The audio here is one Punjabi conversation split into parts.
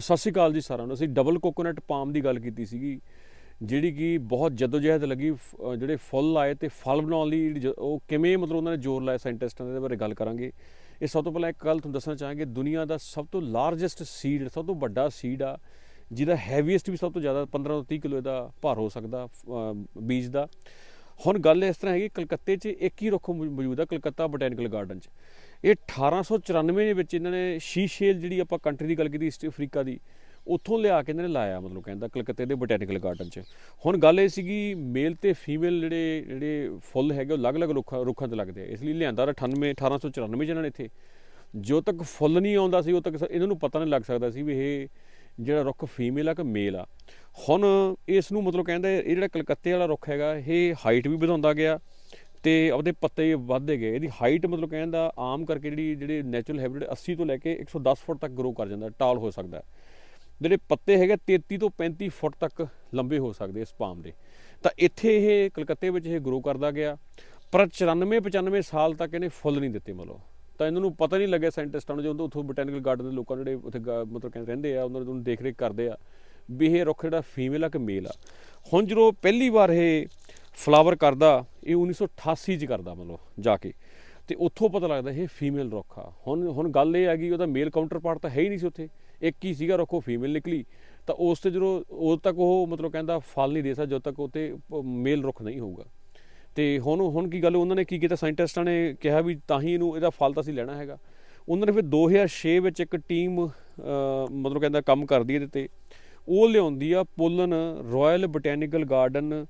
ਸਤਿ ਸ਼੍ਰੀ ਅਕਾਲ ਜੀ ਸਾਰਿਆਂ ਨੂੰ। ਅਸੀਂ ਡਬਲ ਕੋਕੋਨਟ ਪਾਮ ਦੀ ਗੱਲ ਕੀਤੀ ਸੀਗੀ, ਜਿਹੜੀ ਕਿ ਬਹੁਤ ਜਦੋਜਹਿਦ ਲੱਗੀ ਜਿਹੜੇ ਫੁੱਲ ਆਏ ਤੇ ਫਲ ਬਣਾਉਣ ਲਈ ਜ- ਉਹ ਕਿਵੇਂ ਮਤਲਬ ਉਹਨਾਂ ਨੇ ਜ਼ੋਰ ਲਾਇਆ ਸਾਇੰਟਿਸਟਾਂ ਨੇ ਇਹਦੇ ਬਾਰੇ ਗੱਲ ਕਰਾਂਗੇ। ਇਹ ਸਭ ਤੋਂ ਪਹਿਲਾਂ ਇੱਕ ਗੱਲ ਤੁਹਾਨੂੰ ਦੱਸਣਾ ਚਾਹਾਂਗੇ, ਦੁਨੀਆ ਦਾ ਸਭ ਤੋਂ ਲਾਰਜੈਸਟ ਸੀਡ ਸਭ ਤੋਂ ਵੱਡਾ ਸੀਡ ਆ, ਜਿਹਦਾ ਹੈਵੀਐਸਟ ਵੀ ਸਭ ਤੋਂ ਜ਼ਿਆਦਾ 15 ਤੋਂ 30 ਕਿਲੋ ਇਹਦਾ ਭਾਰ ਹੋ ਸਕਦਾ ਬੀਜ ਦਾ। ਹੁਣ ਗੱਲ ਇਸ ਤਰ੍ਹਾਂ ਹੈਗੀ, ਕਲਕੱਤੇ 'ਚ ਇੱਕ ਹੀ ਰੁੱਖ ਮੌਜੂਦ ਆ, ਕਲਕੱਤਾ ਬੋਟੈਨੀਕਲ ਗਾਰਡਨ 'ਚ। ਇਹ 1894 ਦੇ ਵਿੱਚ ਇਹਨਾਂ ਨੇ ਸ਼ੀਸ਼ੇਲ ਜਿਹੜੀ ਆਪਾਂ ਕੰਟਰੀ ਦੀ ਗੱਲ ਕੀਤੀ, ਈਸਟ ਅਫਰੀਕਾ ਦੀ, ਉੱਥੋਂ ਲਿਆ ਕੇ ਇਹਨਾਂ ਨੇ ਲਾਇਆ, ਮਤਲਬ ਕਹਿੰਦਾ ਕਲਕੱਤੇ ਦੇ ਬੋਟੈਨੀਕਲ ਗਾਰਡਨ 'ਚ। ਹੁਣ ਗੱਲ ਇਹ ਸੀਗੀ, ਮੇਲ ਤੇ ਫੀਮੇਲ ਜਿਹੜੇ ਜਿਹੜੇ ਫੁੱਲ ਹੈਗੇ, ਉਹ ਅਲੱਗ-ਅਲੱਗ ਰੁੱਖਾਂ ਰੁੱਖਾਂ ਤੇ ਲੱਗਦੇ ਆ। ਇਸ ਲਈ ਲਿਆਂਦਾ 98 1894 ਚ ਇਹਨਾਂ ਨੇ ਇੱਥੇ। ਜੋ ਤੱਕ ਫੁੱਲ ਨਹੀਂ ਆਉਂਦਾ ਸੀ, ਉਹ ਤੱਕ ਇਹਨਾਂ ਨੂੰ ਪਤਾ ਨਹੀਂ ਲੱਗ ਸਕਦਾ ਸੀ ਵੀ ਇਹ ਜਿਹੜਾ ਰੁੱਖ ਫੀਮੇਲ ਆ ਕਿ ਮੇਲ ਆ। ਹੁਣ ਇਸ ਨੂੰ ਮਤਲਬ ਕਹਿੰਦੇ ਇਹ ਜਿਹੜਾ ਕਲਕੱਤੇ ਵਾਲਾ ਰੁੱਖ ਹੈਗਾ, ਇਹ ਹਾਈਟ ਵੀ ਵਧਾਉਂਦਾ ਗਿਆ ਤੇ ਆਪਦੇ ਪੱਤੇ ਵੱਧਦੇ ਗਏ। ਇਹਦੀ ਹਾਈਟ ਮਤਲਬ ਕਹਿੰਦਾ ਆਮ ਕਰਕੇ ਜਿਹੜੀ, ਜਿਹੜੇ ਨੈਚੁਰਲ ਹੈਬਿਟ 80 ਤੋਂ ਲੈ ਕੇ 110 ਫੁੱਟ ਤੱਕ ਗਰੋ ਕਰ ਜਾਂਦਾ ਟਾਲ ਹੋ ਸਕਦਾ। ਜਿਹੜੇ ਪੱਤੇ ਹੈਗੇ 33 ਤੋਂ 35 ਫੁੱਟ ਤੱਕ ਲੰਬੇ ਹੋ ਸਕਦੇ ਇਸ ਪਾਮ ਦੇ। ਤਾਂ ਇੱਥੇ ਇਹ ਕਲਕੱਤੇ ਵਿੱਚ ਇਹ ਗਰੋ ਕਰਦਾ ਗਿਆ। ਪਰ 94 95 ਸਾਲ ਤੱਕ ਇਹਨੇ ਫੁੱਲ ਨਹੀਂ ਦਿੱਤੇ ਮਤਲਬ। ਤਾਂ ਇਹਨਾਂ ਨੂੰ ਪਤਾ ਨਹੀਂ ਲੱਗਿਆ ਸਾਇੰਟਿਸਟਾਂ ਨੂੰ ਜਦੋਂ ਉੱਥੋਂ ਬੋਟੈਨੀਕਲ ਗਾਰਡਨ ਦੇ ਲੋਕਾਂ ਜਿਹੜੇ ਉੱਥੇ ਗਾ- ਮਤਲਬ ਕਹਿੰਦੇ ਰਹਿੰਦੇ ਆ, ਉਹਨਾਂ ਨੂੰ ਦੇਖ ਰੇਖ ਕਰਦੇ ਆ। ਵੀ ਇਹ ਰੁੱਖ ਜਿਹੜਾ ਫੀਮੇਲ ਆ ਕਿ ਮੇਲ ਆ? ਹੁਣ ਜਦੋਂ ਪਹਿਲੀ ਵਾਰ ਇਹ ਫਲਾਵਰ ਕਰਦਾ, ਇਹ 1988 ਚ ਕਰਦਾ ਮਤਲਬ ਜਾ ਕੇ। ਤੇ ਉੱਥੋਂ ਪਤਾ ਲੱਗਦਾ ਇਹ ਫੀਮੇਲ ਰੁੱਖ ਆ। ਹੁਣ ਹੁਣ ਗੱਲ ਇਹ ਆ ਗਈ, ਉਹਦਾ ਮੇਲ ਕਾਊਂਟਰ ਪਾਰਟ ਤਾਂ ਹੈ ਹੀ ਨਹੀਂ ਸੀ ਉੱਥੇ। ਇੱਕ ਹੀ ਸੀਗਾ ਰੁੱਖ, ਉਹ ਫੀਮੇਲ ਨਿਕਲੀ। ਤਾਂ ਉਸ ਤੇ ਜਦੋਂ, ਉਦੋਂ ਤੱਕ ਉਹ ਮਤਲਬ ਕਹਿੰਦਾ ਫਲ ਨਹੀਂ ਦੇ ਸਕਦਾ, ਜਦੋਂ ਤੱਕ ਉੱਤੇ ਮੇਲ ਰੁੱਖ ਨਹੀਂ ਹੋਊਗਾ। ਤੇ ਹੁਣ ਹੁਣ ਕੀ ਗੱਲ, ਉਹਨਾਂ ਨੇ ਕੀ ਕੀਤਾ? ਸਾਇੰਟਿਸਟਾਂ ਨੇ ਕਿਹਾ ਵੀ ਤਾਂ ਹੀ ਇਹਨੂੰ, ਇਹਦਾ ਫਲ ਤਾਂ ਅਸੀਂ ਲੈਣਾ ਹੈਗਾ। ਉਹਨਾਂ ਨੇ ਫਿਰ 2006 ਵਿੱਚ ਇੱਕ ਟੀਮ ਮਤਲਬ ਕਹਿੰਦਾ ਕੰਮ ਕਰਦੀ ਇਹਦੇ ਤੇ। ਉਹ ਲਿਆਉਂਦੀ ਆ pollen royal botanical garden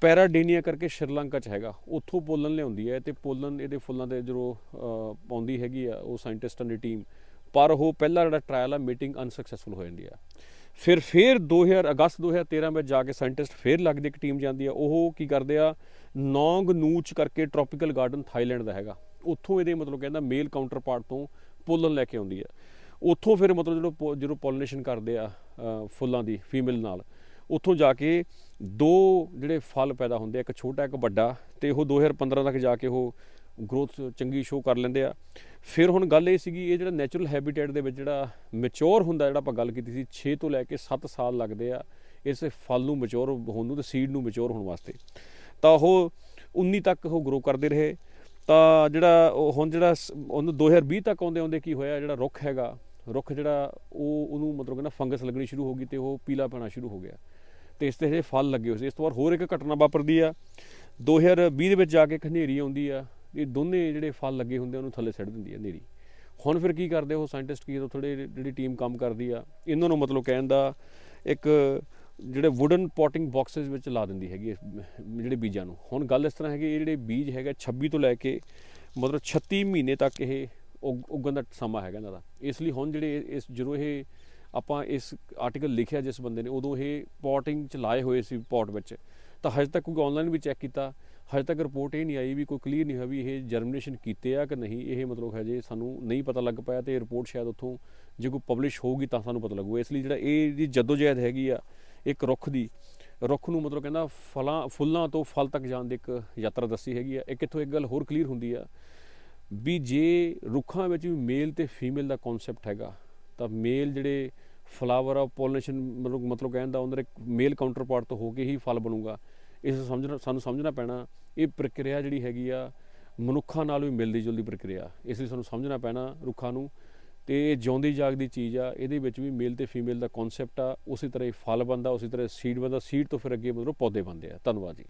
Peradeniya ਕਰਕੇ ਸ਼੍ਰੀਲੰਕਾ ਚ ਹੈਗਾ। ਉੱਥੋਂ ਪੋਲਨ ਲਿਆਉਂਦੀ ਹੈ ਤੇ ਪੋਲਨ ਇਹਦੇ ਫੁੱਲਾਂ ਦੇ ਜਦੋਂ ਪਾਉਂਦੀ ਹੈਗੀ ਆ, ਉਹ ਸਾਇੰਟਿਸਟਾਂ ਦੀ ਟੀਮ ਪਰ ਉਹ ਪਹਿਲਾ ਜਿਹੜਾ ਟ੍ਰਾਇਲ ਆ ਮੀਟਿੰਗ ਅਨਸਕਸੈਸਫੁਲ ਹੋ ਜਾਂਦੀ ਆ। ਫਿਰ ਫਿਰ 2000 ਅਗਸਤ 2013 ਵਿੱਚ ਜਾ ਕੇ ਸਾਇੰਟਿਸਟ ਫਿਰ ਲੱਗਦੀ ਇੱਕ ਟੀਮ ਜਾਂਦੀ ਆ। ਉਹ ਕੀ ਕਰਦੇ ਆ, ਨੌਂਗ ਨੂਚ ਕਰਕੇ ਟ੍ਰੋਪੀਕਲ ਗਾਰਡਨ ਥਾਈਲੈਂਡ ਦਾ ਹੈਗਾ। ਉੱਥੋਂ ਇਹਦੇ ਮਤਲਬ ਕਹਿੰਦਾ ਮੇਲ ਕਾਊਂਟਰ ਪਾਰਟ ਤੋਂ ਪੋਲਨ ਲੈ ਕੇ ਆਉਂਦੀ ਆ। ਉੱਥੋਂ ਫਿਰ ਮਤਲਬ ਜਦੋਂ ਪੋ- ਜਦੋਂ ਪੋਲਿਨੇਸ਼ਨ ਕਰਦੇ ਆ ਫੁੱਲਾਂ ਦੀ ਫੀਮੇਲ ਨਾਲ, ਉੱਥੋਂ ਜਾ ਕੇ ਦੋ ਜਿਹੜੇ ਫਲ ਪੈਦਾ ਹੁੰਦੇ ਆ, ਇੱਕ ਛੋਟਾ, ਇੱਕ ਵੱਡਾ, ਤੇ ਉਹ 2015 ਤੱਕ ਜਾ ਕੇ ਉਹ ਗਰੋਥ ਚੰਗੀ ਸ਼ੋ ਕਰ ਲੈਂਦੇ ਆ। ਫਿਰ ਹੁਣ ਗੱਲ ਇਹ ਸੀਗੀ, ਇਹ ਜਿਹੜਾ ਨੈਚੁਰਲ ਹੈਬਿਟੇਟ ਦੇ ਵਿੱਚ ਜਿਹੜਾ ਮੈਚੁਰ ਹੁੰਦਾ, ਜਿਹੜਾ ਆਪਾਂ ਗੱਲ ਕੀਤੀ ਸੀ 6 ਤੋਂ ਲੈ ਕੇ 7 ਸਾਲ ਲੱਗਦੇ ਆ, ਇਸ ਫਲ ਨੂੰ ਮੈਚੁਰ ਹੋਣ ਨੂੰ ਤੇ ਸੀਡ ਨੂੰ ਮੈਚੁਰ ਹੋਣ ਵਾਸਤੇ। ਤਾਂ ਉਹ 19 ਤੱਕ ਉਹ ਗਰੋ ਕਰਦੇ ਰਹੇ। ਤਾਂ ਜਿਹੜਾ ਉਹ, ਹੁਣ ਜਿਹੜਾ ਸ- ਉਹਨੂੰ 2020 ਤੱਕ ਆਉਂਦੇ ਆਉਂਦੇ ਕੀ ਹੋਇਆ, ਜਿਹੜਾ ਰੁੱਖ ਹੈਗਾ ਰੁੱਖ ਜਿਹੜਾ ਉਹ ਉਹਨੂੰ ਮਤਲਬ ਕਹਿੰਦਾ ਫੰਗਸ ਲੱਗਣੀ ਸ਼ੁਰੂ ਹੋ ਗਈ ਤੇ ਉਹ ਪੀਲਾ ਪੈਣਾ ਸ਼ੁਰੂ ਹੋ ਗਿਆ। ਤੇ ਇਸ ਤੇ ਹਜੇ ਫਲ ਲੱਗੇ ਹੋਏ ਸੀ। ਇਸ ਤੋਂ ਬਾਅਦ ਹੋਰ ਇੱਕ ਘਟਨਾ ਵਾਪਰਦੀ ਆ। 2020 ਦੇ ਵਿੱਚ ਜਾ ਕੇ ਇੱਕ ਹਨੇਰੀ ਆਉਂਦੀ ਆ। ਇਹ ਦੋਨੇ ਜਿਹੜੇ ਫਲ ਲੱਗੇ ਹੁੰਦੇ ਆ, ਉਹਨੂੰ ਥੱਲੇ ਸਿੱਟ ਦਿੰਦੀ ਆ ਹਨੇਰੀ। ਹੁਣ ਫਿਰ ਕੀ ਕਰਦੇ ਉਹ ਸਾਇੰਟਿਸਟ ਕੀ ਥੋੜੇ ਜਿਹੜੀ ਟੀਮ ਕੰਮ ਕਰਦੀ ਆ, ਇਹਨਾਂ ਨੂੰ ਮਤਲਬ ਕਹਿਣ ਦਾ ਇੱਕ ਜਿਹੜੇ ਵੁਡਨ ਪੋਟਿੰਗ ਬਾਕਸਸ ਵਿੱਚ ਲਾ ਦਿੰਦੀ ਹੈਗੀ ਜਿਹੜੇ ਬੀਜਾਂ ਨੂੰ। ਹੁਣ ਗੱਲ ਇਸ ਤਰ੍ਹਾਂ ਹੈਗੀ ਇਹ ਜਿਹੜੇ ਬੀਜ ਹੈਗਾ 26 ਤੋਂ ਲੈ ਕੇ ਮਤਲਬ 36 ਮਹੀਨੇ ਤੱਕ ਇਹ ਉਗਣ ਦਾ ਸਮਾਂ ਹੈਗਾ ਇਹਨਾਂ ਦਾ। ਇਸ ਲਈ ਹੁਣ ਜਿਹੜੇ ਇਸ, ਜਦੋਂ ਇਹ ਆਪਾਂ ਇਸ ਆਰਟੀਕਲ ਲਿਖਿਆ ਜਿਸ ਬੰਦੇ ਨੇ, ਉਦੋਂ ਇਹ ਪੋਟਿੰਗ ਚ ਲਾਏ ਹੋਏ ਸੀ ਪੋਟ ਵਿੱਚ। ਤਾਂ ਹਜੇ ਤੱਕ ਕੋਈ ਆਨਲਾਈਨ ਵੀ ਚੈੱਕ ਕੀਤਾ। ਹਜੇ ਤੱਕ ਰਿਪੋਰਟ ਇਹ ਨਹੀਂ ਆਈ ਵੀ ਕੋਈ ਕਲੀਅਰ ਨਹੀਂ ਹੋਇਆ ਵੀ ਇਹ ਜਰਮੀਨੇਸ਼ਨ ਕੀਤੇ ਆ ਕਿ ਨਹੀਂ। ਇਹ ਮਤਲਬ ਹਜੇ ਸਾਨੂੰ ਨਹੀਂ ਪਤਾ ਲੱਗ ਪਾਇਆ ਤੇ ਰਿਪੋਰਟ ਸ਼ਾਇਦ ਉੱਥੋਂ ਜੇ ਕੋਈ ਪਬਲਿਸ਼ ਹੋਊਗੀ ਤਾਂ ਸਾਨੂੰ ਪਤਾ ਲੱਗੂ। ਇਸ ਲਈ ਜਿਹੜਾ ਇਹ ਦੀ ਜਦੋਜਹਿਦ ਹੈਗੀ ਆ, ਇੱਕ ਰੁੱਖ ਦੀ, ਰੁੱਖ ਨੂੰ ਮਤਲਬ ਕਹਿੰਦਾ ਫਲਾਂ, ਫੁੱਲਾਂ ਤੋਂ ਫਲ ਤੱਕ ਜਾਣ ਦੀ ਇੱਕ ਯਾਤਰਾ ਦੱਸੀ ਹੈਗੀ ਆ। ਇੱਕ ਇੱਥੋਂ ਇੱਕ ਗੱਲ ਹੋਰ ਕਲੀਅਰ ਹੁੰਦੀ ਆ ਵੀ ਜੇ ਰੁੱਖਾਂ ਵਿੱਚ ਵੀ ਮੇਲ ਤੇ ਫੀਮੇਲ ਦਾ ਕਨਸੈਪਟ ਹੈਗਾ, ਤਾਂ ਮੇਲ ਜਿਹੜੇ ਫਲਾਵਰ ਆਫ ਪੋਲਿਨੇਸ਼ਨ ਮਤਲਬ ਮਤਲਬ ਕਹਿੰਦਾ ਉਹਨਾਂ ਦੇ ਮੇਲ ਕਾਊਂਟਰ ਪਾਰਟ ਤੋਂ ਹੋ ਕੇ ਹੀ ਫਲ ਬਣੂਗਾ। ਇਸ ਨੂੰ ਸਮਝਣਾ ਸਾਨੂੰ ਸਮਝਣਾ ਪੈਣਾ, ਇਹ ਪ੍ਰਕਿਰਿਆ ਜਿਹੜੀ ਹੈਗੀ ਆ, ਮਨੁੱਖਾਂ ਨਾਲ ਵੀ ਮਿਲਦੀ ਜੁਲਦੀ ਪ੍ਰਕਿਰਿਆ। ਇਸ ਲਈ ਸਾਨੂੰ ਸਮਝਣਾ ਪੈਣਾ ਰੁੱਖਾਂ ਨੂੰ। ਤੇ ਇਹ ਜਿਉਂਦੀ ਜਾਗਦੀ ਚੀਜ਼ ਆ, ਇਹਦੇ ਵਿੱਚ ਵੀ ਮੇਲ ਤੇ ਫੀਮੇਲ ਦਾ ਕਨਸੈਪਟ ਆ, ਉਸੇ ਤਰ੍ਹਾਂ ਹੀ ਫਲ ਬਣਦਾ, ਉਸੇ ਤਰ੍ਹਾਂ ਸੀਡ ਬਣਦਾ ਸੀਡ ਤੋਂ ਫਿਰ ਅੱਗੇ ਮਤਲਬ ਪੌਦੇ ਬਣਦੇ ਆ। ਧੰਨਵਾਦ ਜੀ।